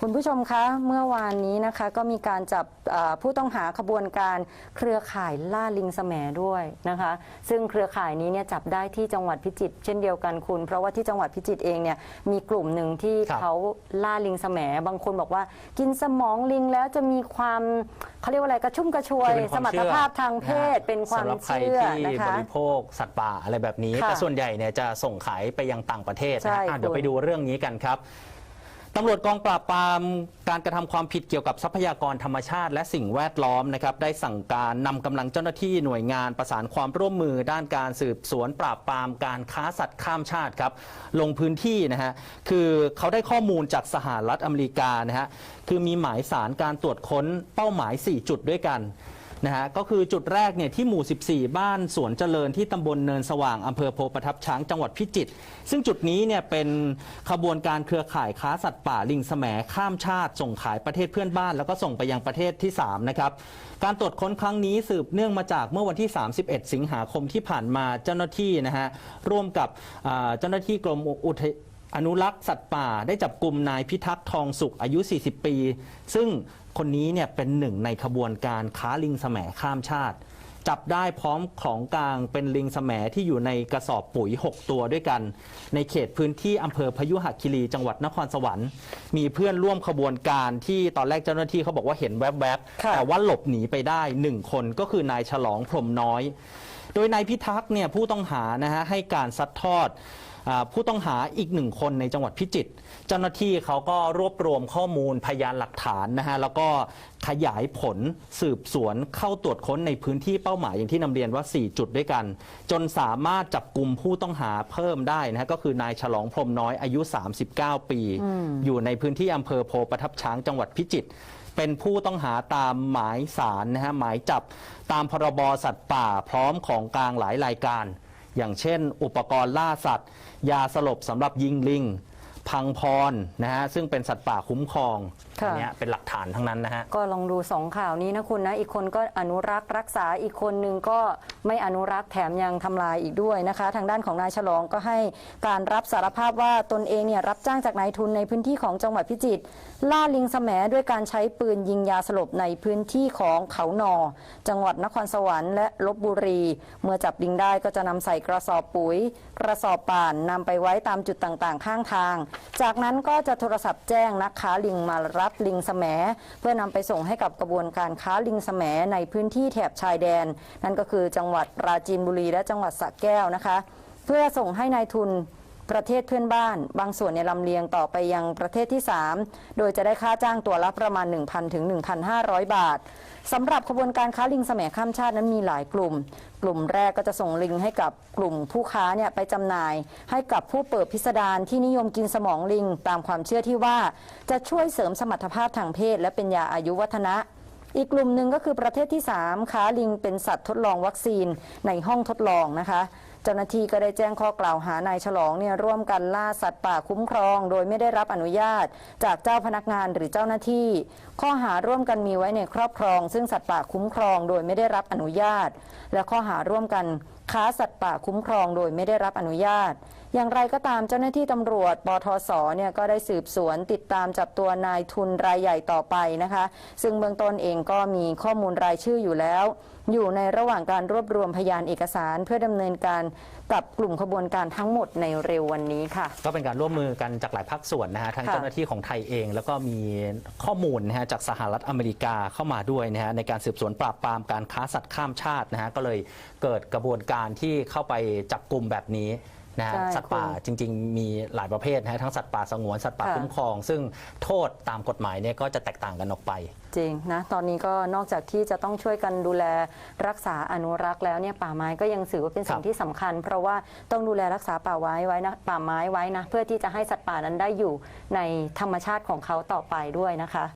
คุณผู้ชมคะเมื่อวานนี้นะคะก็มีการจับเอ่อผู้ต้องหาขบวนการเครือข่ายล่าลิงแสมด้วยนะคะ ซึ่งเครือข่ายนี้เนี่ยจับได้ที่จังหวัดพิจิตรเช่นเดียวกันคุณ เพราะว่าที่จังหวัดพิจิตรเองเนี่ยมีกลุ่มหนึ่งที่ครับเขาล่าลิงแสมบางคนบอกว่า กินสมองลิงแล้วจะมีความเขาเรียกว่าอะไรกระชุ่มกระชวยคือเป็นสความมรรถเชื่อภาพทางเพศเป็นความสำหรับใครเชื่อที่นะบคะริโภคสัตว์ป่าอะไรแบบนี้ค่ะแต่ส่วนใหญ่เนี่ยจะส่งขายไปยังต่างประเทศใช่นะอะเดี๋ยวคุณไปดูเรื่องนี้กันครับ ตำรวจกองปราบปรามการกระทำความผิดเกี่ยวกับทรัพยากรธรรมชาติ และสิ่งแวดล้อมนะครับได้สั่งการนำกำลังเจ้าหน้าที่หน่วยงานประสานความร่วมมือ ด้านการสืบสวนปราบปรามการค้าสัตว์ข้ามชาติครับลงพื้นที่นะฮะคือเขาได้ข้อมูลจากสหรัฐอเมริกานะฮะคือมีหมายสารการตรวจค้นเป้าหมาย 4 จุดด้วยกัน นะฮะก็คือจุดแรกเนี่ยที่หมู่ 14 บ้านสวนเจริญที่ตำบลเนินสว่างอำเภอโพประทับช้างจังหวัดพิจิตรซึ่งจุดนี้เนี่ยเป็นขบวนการเครือข่ายค้าสัตว์ป่าลิงแสมข้ามชาติ ส่งขายประเทศเพื่อนบ้าน แล้วก็ส่งไปยังประเทศที่ 3 นะครับ การตรวจค้นครั้งนี้สืบเนื่องมาจากเมื่อวันที่ 31 สิงหาคมที่ผ่านมาเจ้าหน้าที่นะฮะร่วมกับเจ้าหน้าที่กรมอุทย อนุรักษ์สัตว์ป่าได้จับกลุ่มนายพิทักษ์ทองสุขอายุ 40 ปี ซึ่งคนนี้เนี่ยเป็นหนึ่งในขบวนการค้าลิงแสมข้ามชาติ จับได้พร้อมของกลางเป็นลิงแสมที่อยู่ในกระสอบปุ๋ย 6 ตัวด้วยกัน ในเขตพื้นที่อำเภอพยุหคีรีจังหวัดนครสวรรค์ มีเพื่อนร่วมขบวนการที่ตอนแรกเจ้าหน้าที่เขาบอกว่าเห็นแวบๆค่ะแต่ว่าหลบหนีไปได้หนึ่งคนก็คือนายฉลองพรหมน้อย โดยนายพิทักษ์เนี่ยผู้ต้องหานะฮะให้การซัดทอดอา ผู้ต้องหาอีกหนึ่งคนในจังหวัดพิจิตรเจ้าหน้าที่เขาก็รวบรวมข้อมูลพยานหลักฐานนะฮะแล้วก็ขยายผลสืบสวนเข้าตรวจค้นในพื้นที่เป้าหมายอย่างที่นำเรียนว่า 4 จุดด้วยกัน จนสามารถจับกลุ่มผู้ต้องหาเพิ่มได้นะฮะก็คือนายฉลองพรหมน้อยอายุ 39 ปี อยู่ในพื้นที่อำเภอโพประทับช้างจังหวัดพิจิตรเป็นผู้ต้องหาตามหมายสารนะฮะหมายจับตามพรบสัตว์ป่าพร้อมของกลางหลายรายการ อย่างเช่น อุปกรณ์ล่าสัตว์ ยาสลบสำหรับยิงลิง พังพรนะฮะซึ่งเป็นสัตว์ป่าคุ้มครอง ค่ะ อันเนี้ยเป็นหลักฐานทั้งนั้นนะฮะ ก็ลองดูสองข่าวนี้นะคุณนะ อีกคนก็อนุรักษ์รักษาอีกคนนึงก็ไม่อนุรักษ์แถมยังทำลายอีกด้วยนะคะ ทางด้านของนายฉลองก็ให้การรับสารภาพว่าตนเองเนี่ยรับจ้างจากนายทุนในพื้นที่ของจังหวัดพิจิตรล่าลิงแสมด้วยการใช้ปืนยิงยาสลบในพื้นที่ของเขาหนอ จังหวัดนครสวรรค์และลบบุรี เมื่อจับลิงได้ก็จะนำใส่กระสอบปุ๋ย กระสอบป่านนำไปไว้ตามจุดต่างๆ ข้างทาง จากนั้นก็จะโทรศัพท์แจ้งนักค้าลิงมารับลิงแสมเพื่อนำไปส่งให้กับกระบวนการค้าลิงแสมในพื้นที่แถบชายแดน นั่นก็คือจังหวัดปราจีนบุรีและจังหวัดสระแก้วนะคะ เพื่อส่งให้นายทุน ประเทศเพื่อนบ้าน บางส่วนในลำเลียงต่อไปยังประเทศที่ 3 โดยจะได้ค่าจ้างตัวละประมาณ 1,000 ถึง 1,500 บาทสำหรับขบวนการค้าลิงแสมข้ามชาตินั้นมีหลายกลุ่ม กลุ่มแรกก็จะส่งลิงให้กับกลุ่มผู้ค้าเนี่ยไปจำหน่าย ให้กับผู้เปิดพิสดารที่นิยมกินสมองลิง ตามความเชื่อที่ว่า จะช่วยเสริมสมรรถภาพทางเพศ และเป็นยาอายุวัฒนะอีกกลุ่มหนึ่งก็คือประเทศที่ 3 ค้าลิงเป็นสัตว์ทดลองวัคซีนในห้องทดลองนะคะ เจ้าหน้าที่ก็ได้แจ้งข้อกล่าวหานายฉลองเนี่ยร่วมกันล่าสัตว์ป่าคุ้มครอง โดยไม่ได้รับอนุญาต จากเจ้าพนักงานหรือเจ้าหน้าที่ ข้อหาร่วมกันมีไว้ในครอบครอง ซึ่งสัตว์ป่าคุ้มครอง โดยไม่ได้รับอนุญาต และข้อหาร่วมกันค้าสัตว์ป่าคุ้มครอง โดยไม่ได้รับอนุญาตอย่างไรก็ตามเจ้าหน้าที่ตำรวจปทศเนี่ยก็ได้สืบสวนติดตามจับตัวนายทุนรายใหญ่ต่อไปนะคะ ซึ่งเบื้องต้นเองก็มีข้อมูลรายชื่ออยู่แล้ว อยู่ในระหว่างการรวบรวมพยานเอกสาร เพื่อดำเนินการกับกลุ่มขบวนการทั้งหมดในเร็ววันนี้ค่ะ ก็เป็นการร่วมมือกันจากหลายภาคส่วนนะฮะทั้งค่ะเจ้าหน้าที่ของไทยเอง แล้วก็มีข้อมูลนะฮะจากสหรัฐอเมริกาเข้ามาด้วยนะฮะในการสืบสวนปราบปรามการค้าสัตว์ข้ามชาตินะฮะก็เลยเกิดกระบวนการที่เข้าไปจับกลุ่มแบบนี้ นะฮะใช่สัตว์ป่าจริง ๆ มีหลายประเภทนะฮะทั้งสัตว์ป่าสงวนสัตว์ป่าค่ะ คุ้มครอง ซึ่งโทษตามกฎหมายเนี่ยก็จะแตกต่างกันออกไป จริงนะตอนนี้ก็นอกจากที่จะต้องช่วยกันดูแลรักษาอนุรักษ์แล้วเนี่ยป่าไม้ก็ยังถือว่าเป็นสิ่งครับที่สำคัญ เพราะว่าต้องดูแลรักษาป่าไว้ไว้นะป่าไม้ไว้นะเพื่อที่จะให้สัตว์ป่านั้นได้อยู่ในธรรมชาติของเขาต่อไปด้วยนะคะ